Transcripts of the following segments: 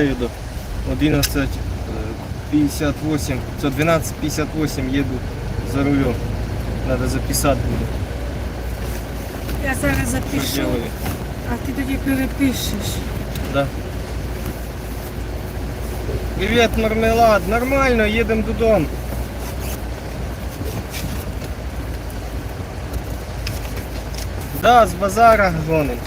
е, це до 11 е, 58. Це 12.58 їду за рулем. Надо записати буде. Я зараз запишу, а ти тоді перепишеш. Да. Привіт, мармелад. Нормально, їдемо додому. Да, з базара гоним.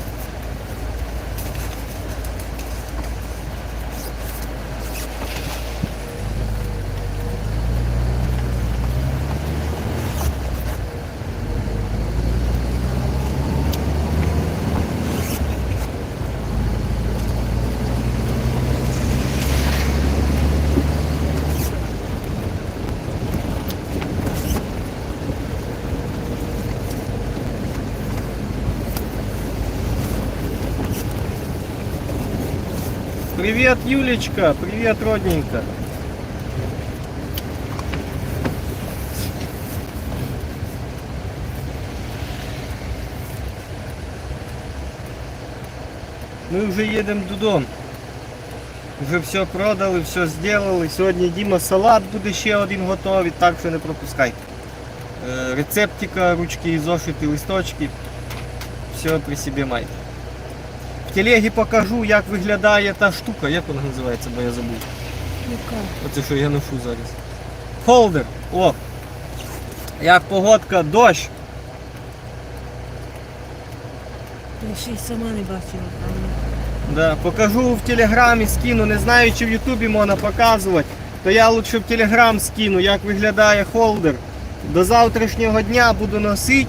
Привет, Юлечка. Привет, родненько. Ми вже їдемо додому. Вже все продали, все зробили. Сьогодні Діма салат буде ще один готовий, так що не пропускайте. Е, Рецептика, ручки, зошити, листочки. Все при собі майте. Телегі покажу, як виглядає та штука, як вона називається, бо я забув. Яка? Оце що я ношу зараз. Холдер. О! Як погодка, дощ. Я ще й сама не бачила. Да, покажу в телеграмі, скину. Не знаю, чи в Ютубі можна показувати. То я лучше в телеграм скину, як виглядає холдер. До завтрашнього дня буду носити.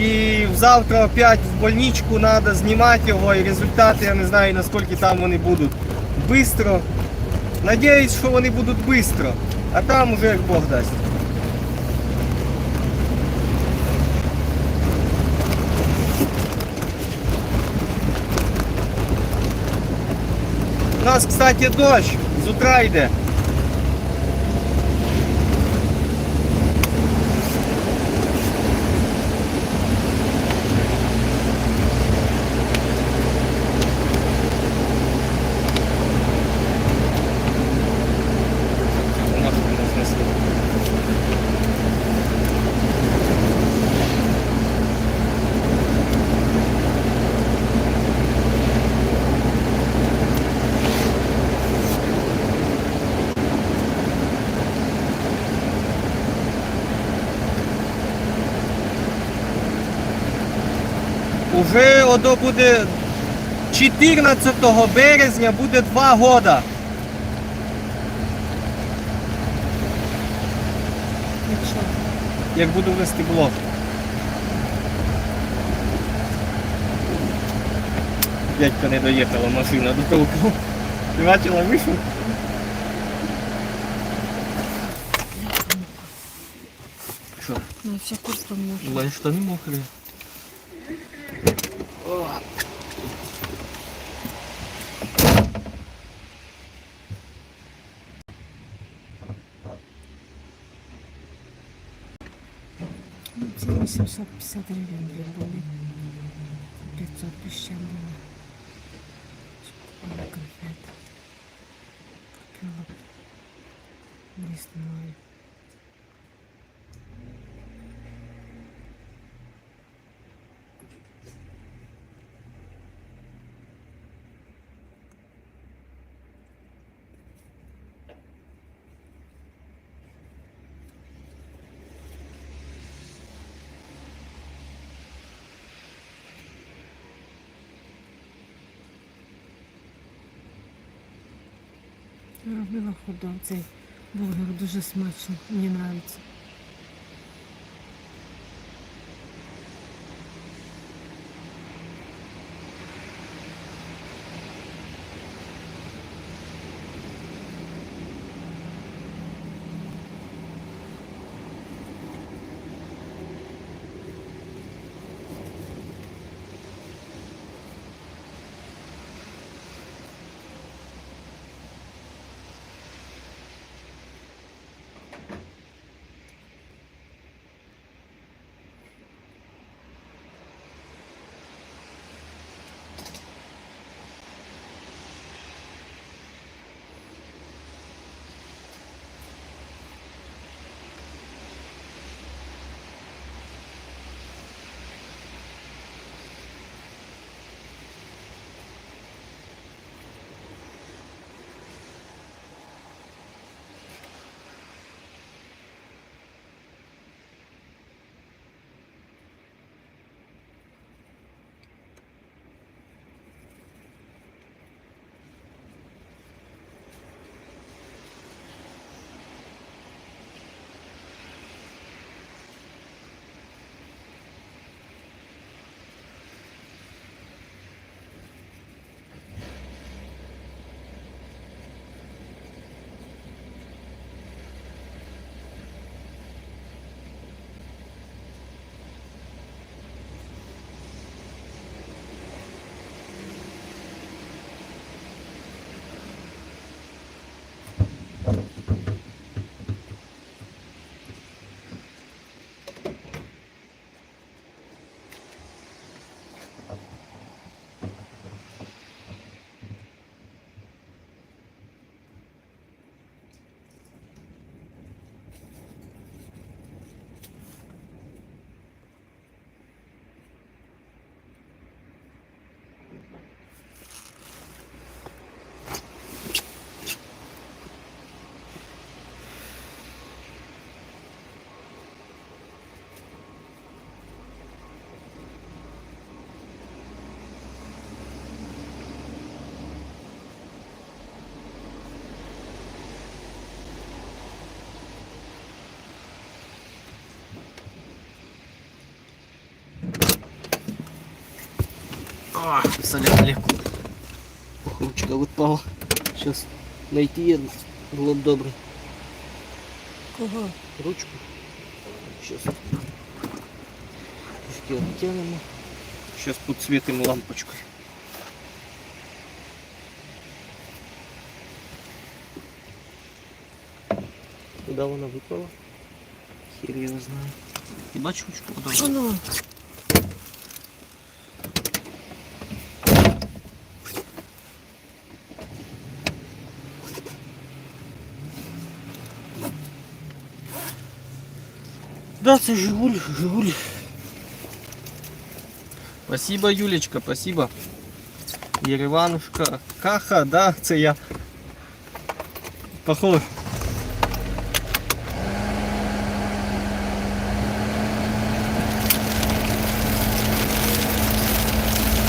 І завтра опять в больничку треба знімати його. І результати я не знаю наскільки там вони будуть бистро. Надіюсь, що вони будуть бистро. А там уже як Бог дасть. У нас, кстати, дощ з утра йде. Уже одо буде 14 березня буде два года. Як буду вести блог. Дядька не доїхала машина до толку. Ти бачила, вийшов? Що? Ну, вся куртка може. Лань штани мокрі. древні були. 500 ще було. Школа конфет. Купила. Не знаю. Робила. Цей бургер дуже смачно. Мені подобається. А, соляли. Ручка відпала. Сейчас найти її було б добре. Кого? Ручку. Сейчас. Трішки відтягнемо. Сейчас підсвітимо лампочкою. Куди вона випала? Хір його знає. Ти бачиш ручку? Куди? Воно. Да, це Жигуль, Жигуль. Спасибо, Юлечка, спасибо. Єреванушка. Каха, да, це я. Похож.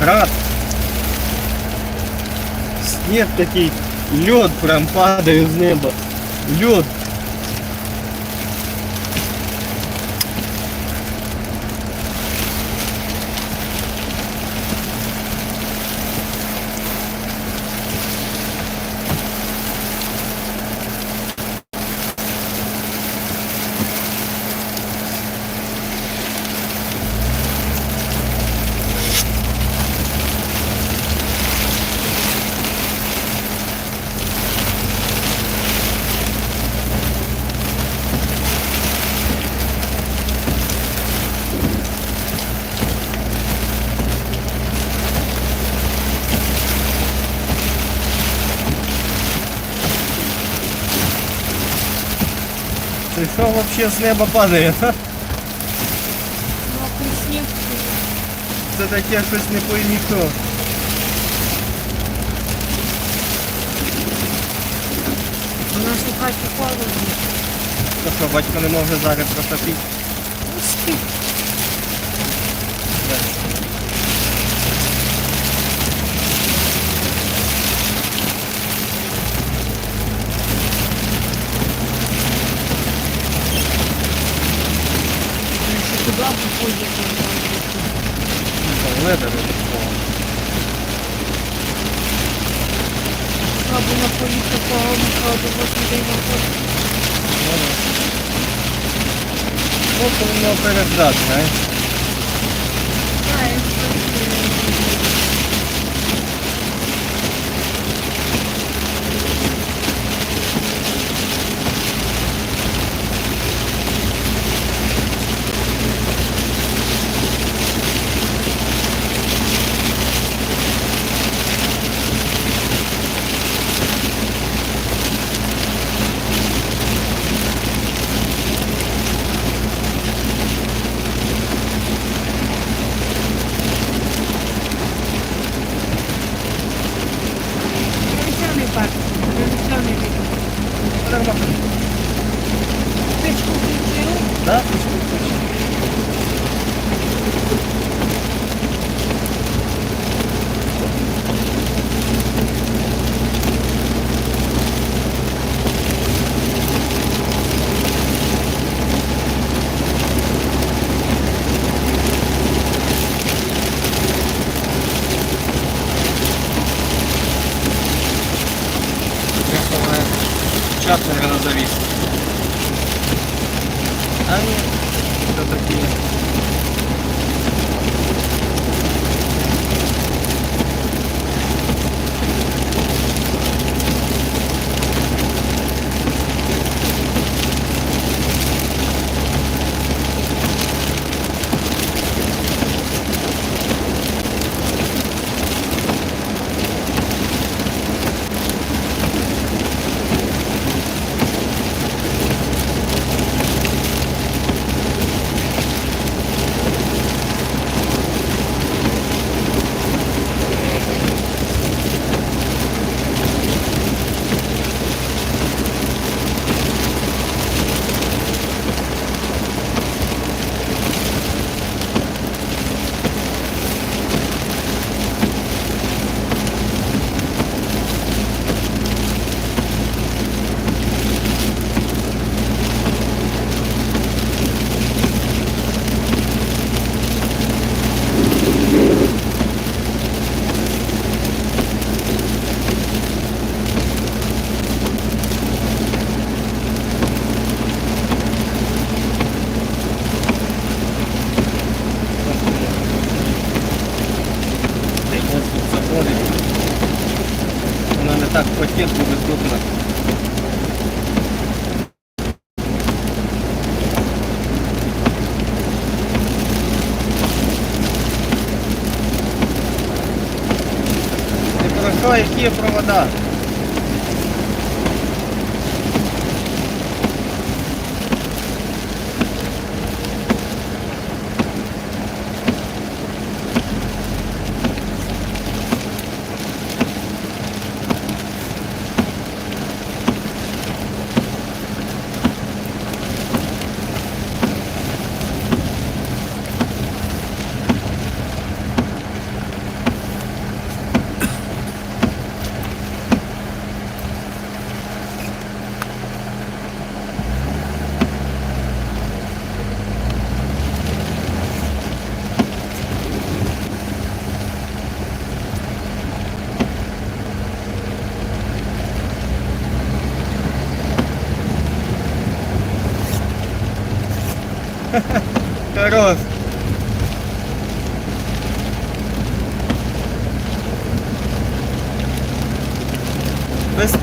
Рад. Снег такий, лед прям падає з неба. Лед. Що вообще з неба падає? Мокрий сніг. Це таке щось не поймі що. У нас у хаті холодно. Та що, батько не може зараз протопити. Ну, спить. grana, né? na polícia falando sobre você tem na polícia. Não, não. Ou como uma privacidade, né? Ah, é. Які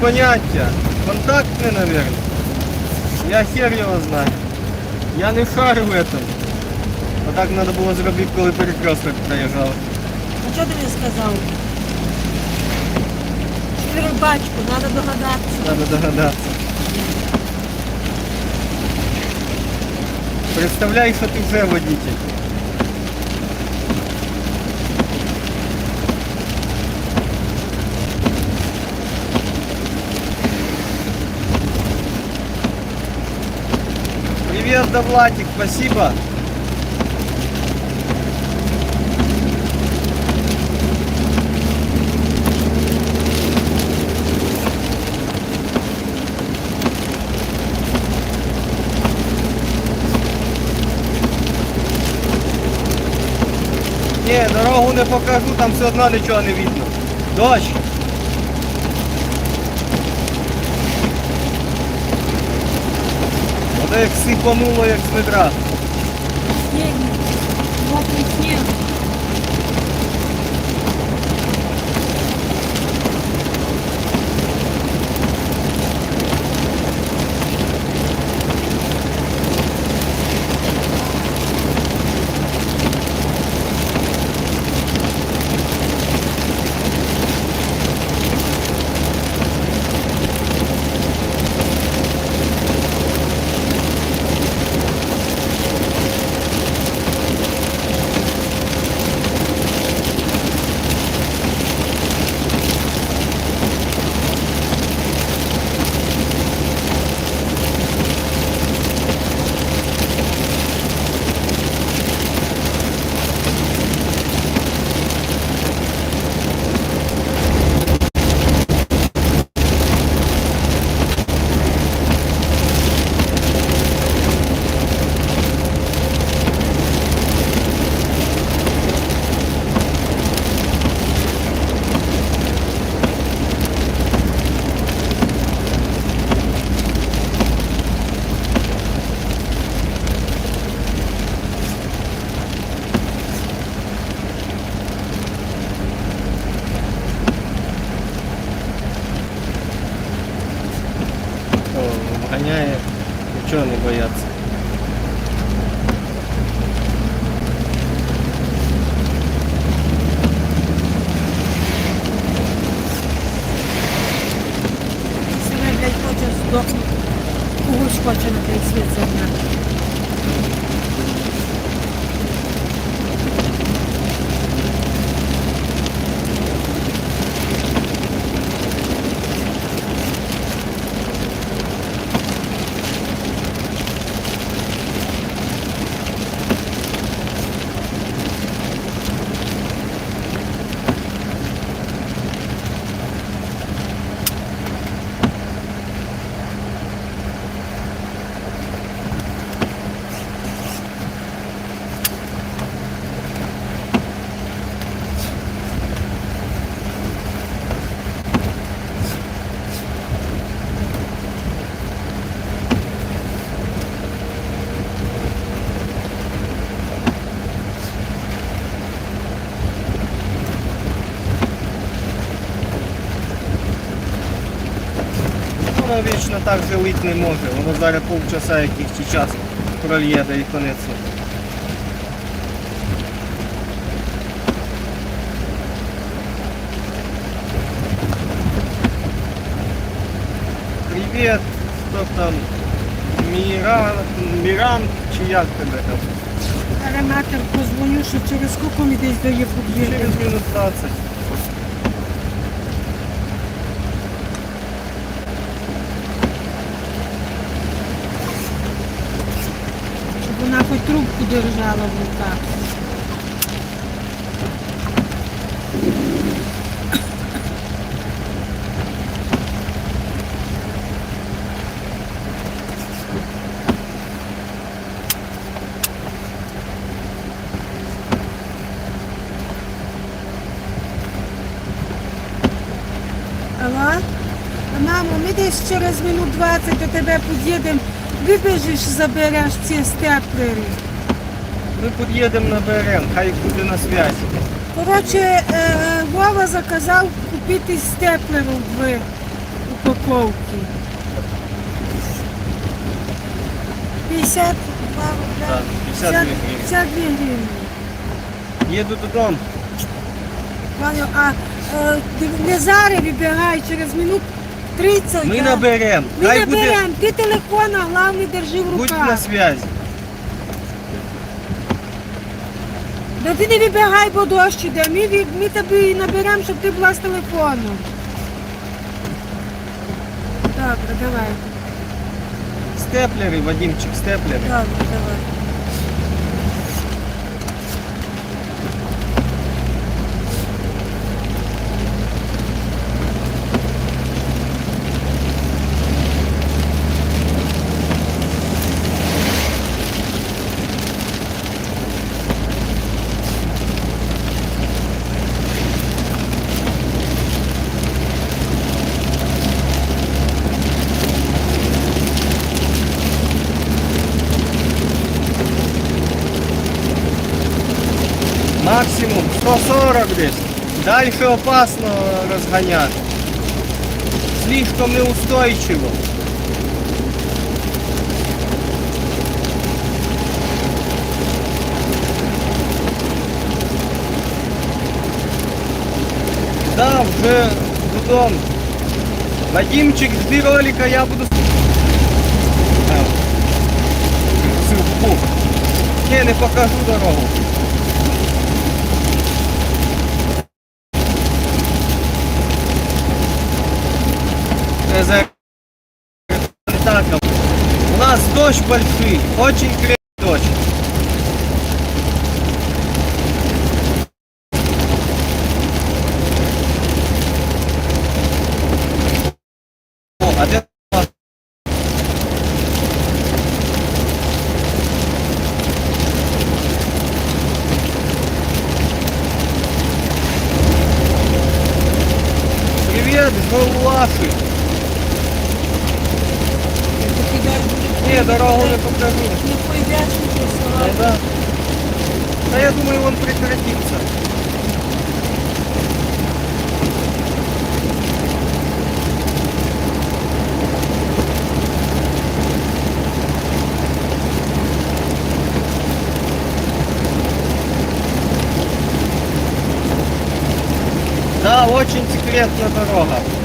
поняття. Контактне, наверное. Я хер його знаю. Я не шарю в этом. А так треба було зробити, коли перекресток проїжджав. А що ти мені сказав? Четверо бачку, треба догадатися. Надо догадатися. Представляй, що ти вже водитель. Привет, Довлатик, спасибо. Ні, дорогу не покажу, там все одно нічого не видно. Дощ. Як сипануло, як з ведра. Когось хоче на той воно вічно так же лить не може. Воно зараз полчаса яких чи час прольє, да і конець. Привіт, хто там? Міран, Міран чи як тебе там? Ароматор позвоню, що через скільки ми десь до під'їдемо. Через минут 20. Щоб вона хоч трубку держала в руках. Алло? Мамо, ми десь через минут 20 до тебе під'їдемо. Вибіжиш, забереш ці степлери. Ми під'їдемо на БРМ, хай буде на зв'язі. Коротше, е, Вова заказав купити степлерів в упаковці. 52 рубля. Так, 52 гривні. Їду додому. Ваня, а е, не зараз вибігай, через минут 30. Ми наберемо. Ми Хай буде. наберемо. Ти телефон, а головне держи в Будь на руках. Да ти не вибігай, бо дощ іде. Ми, ві- ми тобі наберемо, щоб ти була з телефоном. Добре, давай. Степлери, Вадимчик, степлери. Добре, давай. 140 десь. Дальше опасно розганяти. Слишком неустойчиво. Да, вже додому. Вадимчик, жди ролика, я буду... Ні, не покажу дорогу. Це за танком. У нас дождь большой, Ні, дорогу не покажу. Не пойдеш нічого да. Да я думаю, он прекратится. Да, очень секретная дорога.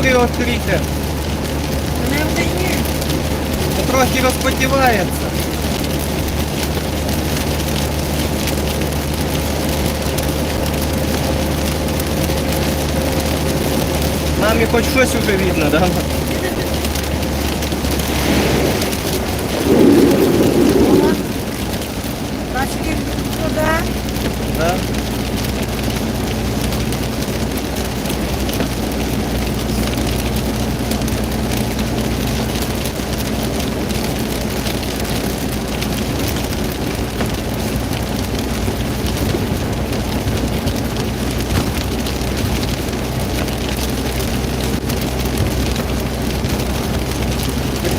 Включена, і окно приоткрите. Мене вже є. Трохи розпотівається. Нам і хоч щось уже видно, да? От. Бачите, туди. да?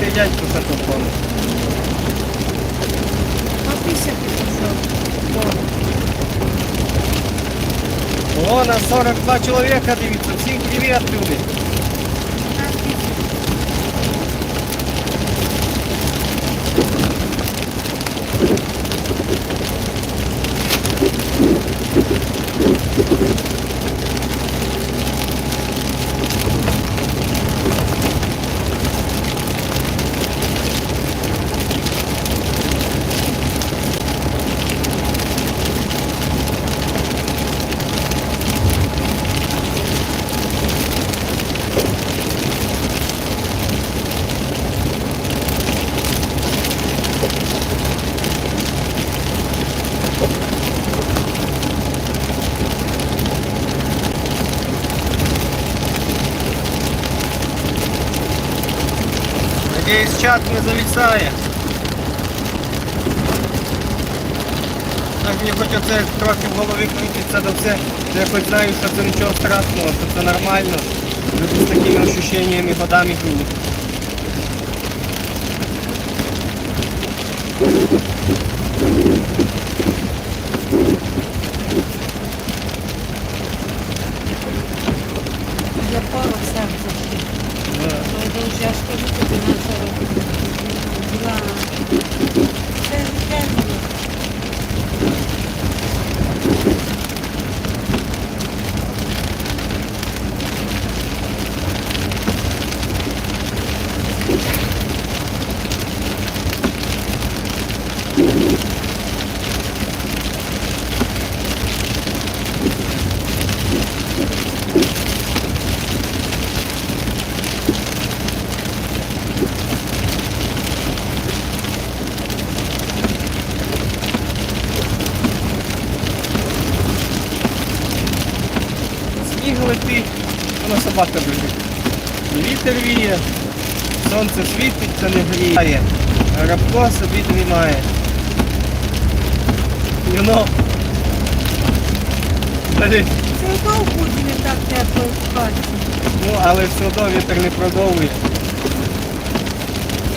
Ти дядьку сакофону. Попися пішов. О, на 42 чоловіка дивіться. Всім привіт, люди. Надіюсь, завісає. Так мені хоч оце трохи в голові крутиться до все. Я хоч знаю, що це нічого страшного, що це нормально. Люди з такими ощущеннями годами живуть. Я пару сам зашли. Да. Ну, это уже я ж кажу тобі на 42. Це життя було. Сніг летить, воно собака біжить. Вітер віє, сонце світить, це не гріє. Рабко собі дрімає. І воно. Далі. Це довго не так тепло в хаті. Ну, але все одно вітер не продовжує.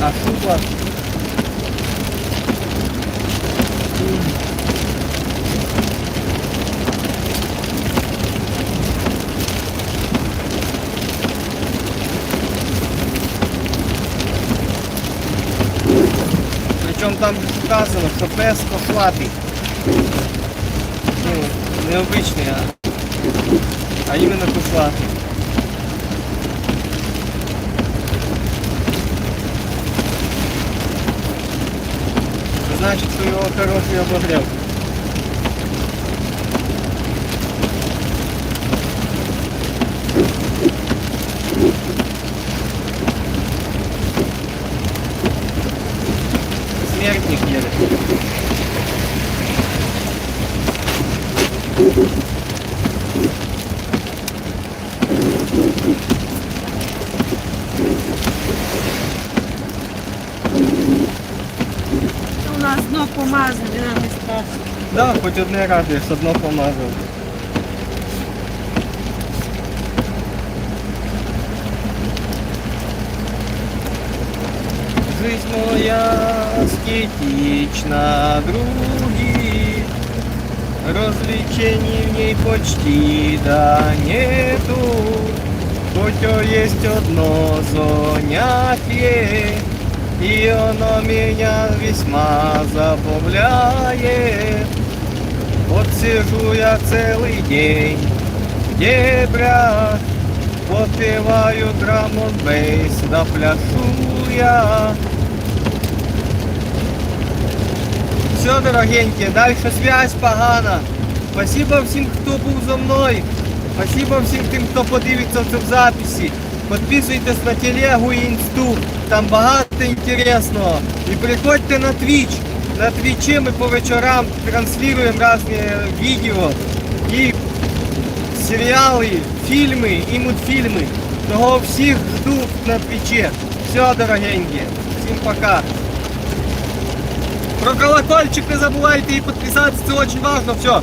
А шубла. Причому там вказано, що пес кошлатий. Ну, не обичний, а, а іменно кошлатий. Значить, що його хороший обогрів. У нас дно помазане, нам не страшно. Да, хоч одне радує, що одно помазав. Жизнь моя скетична, други, Развлечений в ней почти да нету, Хоть есть одно занятие, И оно меня весьма забавляет. Вот сижу я целый день в дебрях, попиваю драмон бейс, да пляшу я. Все, дорогенькі, далі связь погана. Спасибо всім, хто був зо мною. Спасибо всім тим, хто подивиться в записі. Підписуйтесь на телегу і інсту. Там багато інтересного. І приходьте на Twitch. На Твічі ми по вечорам транслюємо різні відео і серіали, фільми і мультфільми. Того всіх жду на Твічі. Все, дорогенькі. Всім пока. Про колокольчик не забывайте и подписаться, це очень важно, Все.